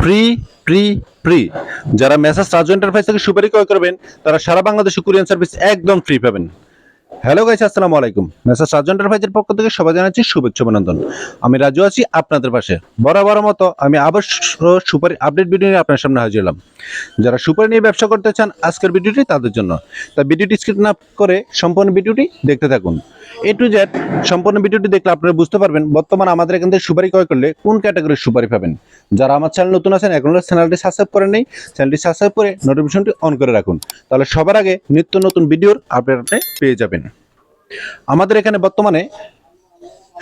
Free free free যারা মেসাজ Raju enterprise থেকে সুপারি ক্রয় করবেন, তারা সারা বাংলাদেশে কুরিয়ান সার্ভিস একদম ফ্রি পাবেন। হ্যালো গাইস আসসালামু আলাইকুম। মেসাজ রাজু এন্টারপ্রাইজের পক্ষ থেকে সবাই জানাচ্ছি শুভেচ্ছা, অভিনন্দন। আমি রাজু আছি আপনাদের পাশে। বরাবর মতো আমি আবার সুপারি আপডেট ভিডিও নিয়ে আপনার সামনে হাজির হলাম। যারা সুপারি নিয়ে ব্যবসা করতে চান, আজকের ভিডিওটি তাদের জন্য। তা ভিডিওটি স্ক্রিন না করে সম্পূর্ণ ভিডিওটি দেখতে থাকুন। এ টু জেড সম্পূর্ণ ভিডিওটি দেখলে আপনারা বুঝতে পারবেন বর্তমানে আমাদের এখান থেকে সুপারি ক্রয় করলে কোন ক্যাটাগরির সুপারি পাবেন। যারা আমার চ্যানেল নতুন আছেন, এখন চ্যানেলটি সাবস্ক্রাইব করেন নেই চ্যানেলটি সাবস্ক্রাইব করে নোটিফিকেশনটি অন করে রাখুন। তাহলে সবার আগে নিত্য নতুন ভিডিওর আপডেট আপনি পেয়ে যাবেন। আমাদের এখানে বর্তমানে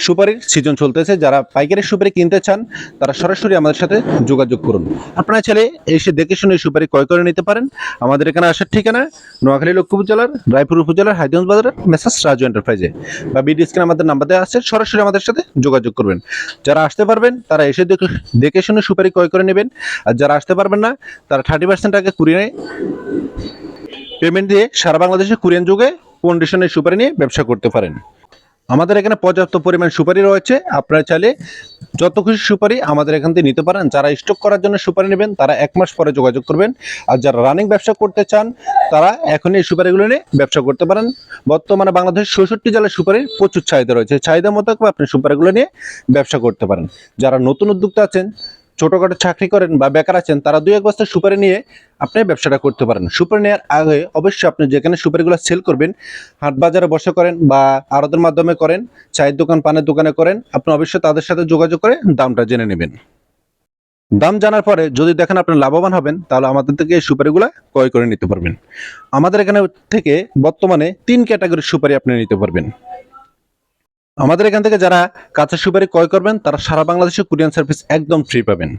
সুপারির সিজন চলতেছে। যারা পাইকারি সুপারি কিনতে চান, তারা সরাসরি আমাদের সাথে যোগাযোগ করুন। আপনারা ছেলে এসে দেখে শুনে সুপারি ক্রয় করে নিতে পারেন। আমাদের এখানে আসার ঠিকানা নোয়াখালী লক্ষ্মীপুর জেলার, রায়পুর উপজেলার হাইদগঞ্জ বাজারের মেসাজ রাজু এন্টারপ্রাইজে বা বিডি স্ক্রিন আমাদের নাম্বার দেওয়া আছে, সরাসরি আমাদের সাথে যোগাযোগ করবেন। যারা আসতে পারবেন, তারা এসে দেখে দেখে শুনে সুপারি ক্রয় করে নেবেন। আর যারা আসতে পারবেন না, তারা থার্টি পার্সেন্ট আগে কুড়িয়ে পেমেন্ট দিয়ে সারা বাংলাদেশে কুরিয়ান যুগে কন্ডিশনের সুপারি নিয়ে ব্যবসা করতে পারেন। আমাদের এখানে পর্যাপ্ত পরিমাণ সুপারি রয়েছে। আপনারা চাইলে যত খুশি সুপারি আমাদের এখান থেকে নিতে পারেন। যারা স্টক করার জন্য সুপারি নেবেন, তারা এক মাস পরে যোগাযোগ করবেন। আর যারা রানিং ব্যবসা করতে চান, তারা এখনই এই সুপারিগুলো নিয়ে ব্যবসা করতে পারেন। বর্তমানে বাংলাদেশের চৌষট্টি জেলার সুপারির প্রচুর চাহিদা রয়েছে। চাহিদা মতো আপনি সুপারিগুলো নিয়ে ব্যবসা করতে পারেন। যারা নতুন উদ্যোক্তা আছেন ছোটখাটো চাকরি করেন বা বেকার আছেন, তারা দুই এক বস্তা সুপারি নিয়ে আপনি ব্যবসাটা করতে পারেন। সুপারি নেওয়ার আগে অবশ্যই আপনি যেখানে সুপারিগুলো সেল করবেন, হাট বাজারে বসে করেন বা আড়তের মাধ্যমে করেন, চায়ের দোকান, পানের দোকানে করেন, আপনি অবশ্যই তাদের সাথে যোগাযোগ করে দামটা জেনে নেবেন। দাম জানার পরে যদি দেখেন আপনি লাভবান হবেন, তাহলে আমাদের থেকে এই সুপারিগুলো ক্রয় করে নিতে পারবেন। আমাদের এখানে থেকে বর্তমানে তিন ক্যাটাগরির সুপারি আপনি নিতে পারবেন। আমাদের এখান থেকে যারা কাঁচা সুপারি ক্রয় করবেন, তারা সারা বাংলাদেশে কুরিয়ান সার্ভিস একদম ফ্রি পাবেন।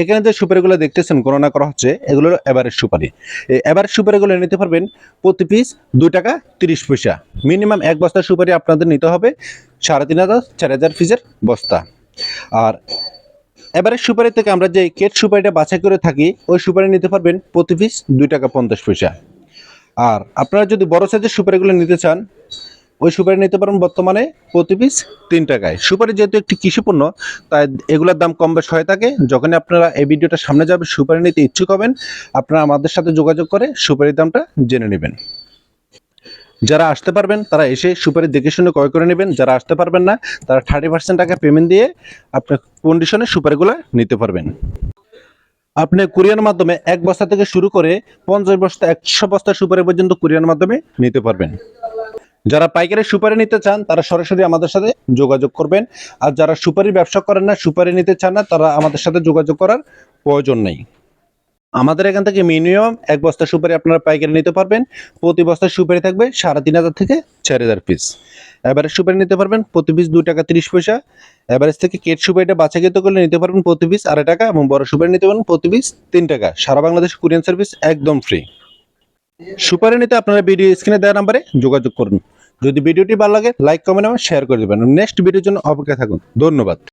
এখানে যে সুপারিগুলো দেখতেছেন, গণনা করা হচ্ছে এগুলো হলো এভারেজ সুপারি। এই এভারেজ সুপারিগুলো নিতে পারবেন প্রতি পিস দুই টাকা তিরিশ পয়সা। মিনিমাম এক বস্তা সুপারি আপনাদের নিতে হবে, সাড়ে তিন হাজার, চার হাজার পিসের বস্তা। আর এবারে সুপারি থেকে আমরা যে কেট সুপারিটা বাছাই করে থাকি, ওই সুপারি নিতে পারবেন প্রতি পিস দুই টাকা পঞ্চাশ পয়সা। আর আপনারা যদি বড় সাইজের সুপারিগুলো নিতে চান ওই সুপারি নিতে পারেন বর্তমানে প্রতি পিস তিন টাকায়। সুপারি যেহেতু একটি কৃষিপণ্য, তাই এগুলোর দাম কম বেশ হয়ে থাকে। যখনই আপনারা এই ভিডিওটা সামনে যাবে, সুপারি নিতে ইচ্ছুক হবেন, আপনারা আমাদের সাথে যোগাযোগ করে সুপারির দামটা জেনে নেবেন। যারা আসতে পারবেন, তারা এসে সুপারি দেখে শুনে ক্রয় করে নেবেন। যারা আসতে পারবেন না, তারা থার্টি পার্সেন্ট টাকা পেমেন্ট দিয়ে আপনার কন্ডিশনে সুপারিগুলো নিতে পারবেন। আপনি কুরিয়ার মাধ্যমে এক বস্তা থেকে শুরু করে পঞ্চাশ বস্তা, একশো বস্তা সুপারি পর্যন্ত কুরিয়ার মাধ্যমে নিতে পারবেন। যারা পাইকারি সুপারি নিতে চান, তারা সরাসরি আমাদের সাথে যোগাযোগ করবেন। আর যারা সুপারি ব্যবসা করেন না, সুপারি নিতে চান না, তারা আমাদের সাথে যোগাযোগ করার প্রয়োজন নেই। আমাদের এখান থেকে মিনিমাম এক বস্তা সুপারি আপনারা পাইকারি নিতে পারবেন। প্রতি বস্তা সুপারি থাকবে সাড়ে তিন হাজার থেকে চার হাজার পিস এভারেজ সুপারি নিতে পারবেন প্রতি পিস দু টাকা তিরিশ পয়সা। এভারেজ থেকে কেট সুপারিটা বাছাকৃত করলে নিতে পারবেন প্রতি পিস আড়াই টাকা এবং বড় সুপারি নিতে পারবেন প্রতি পিস তিন টাকা। সারা বাংলাদেশ কুরিয়ান সার্ভিস একদম ফ্রি সুপারি নিতে আপনারা ভিডিও স্ক্রিনে দেওয়া নাম্বারে যোগাযোগ করুন। যদি ভিডিওটি ভালো লাগে লাইক কমেন্ট এবং শেয়ার করে দেবেন। নেক্সট ভিডিওর জন্য অপেক্ষা থাকুন। ধন্যবাদ।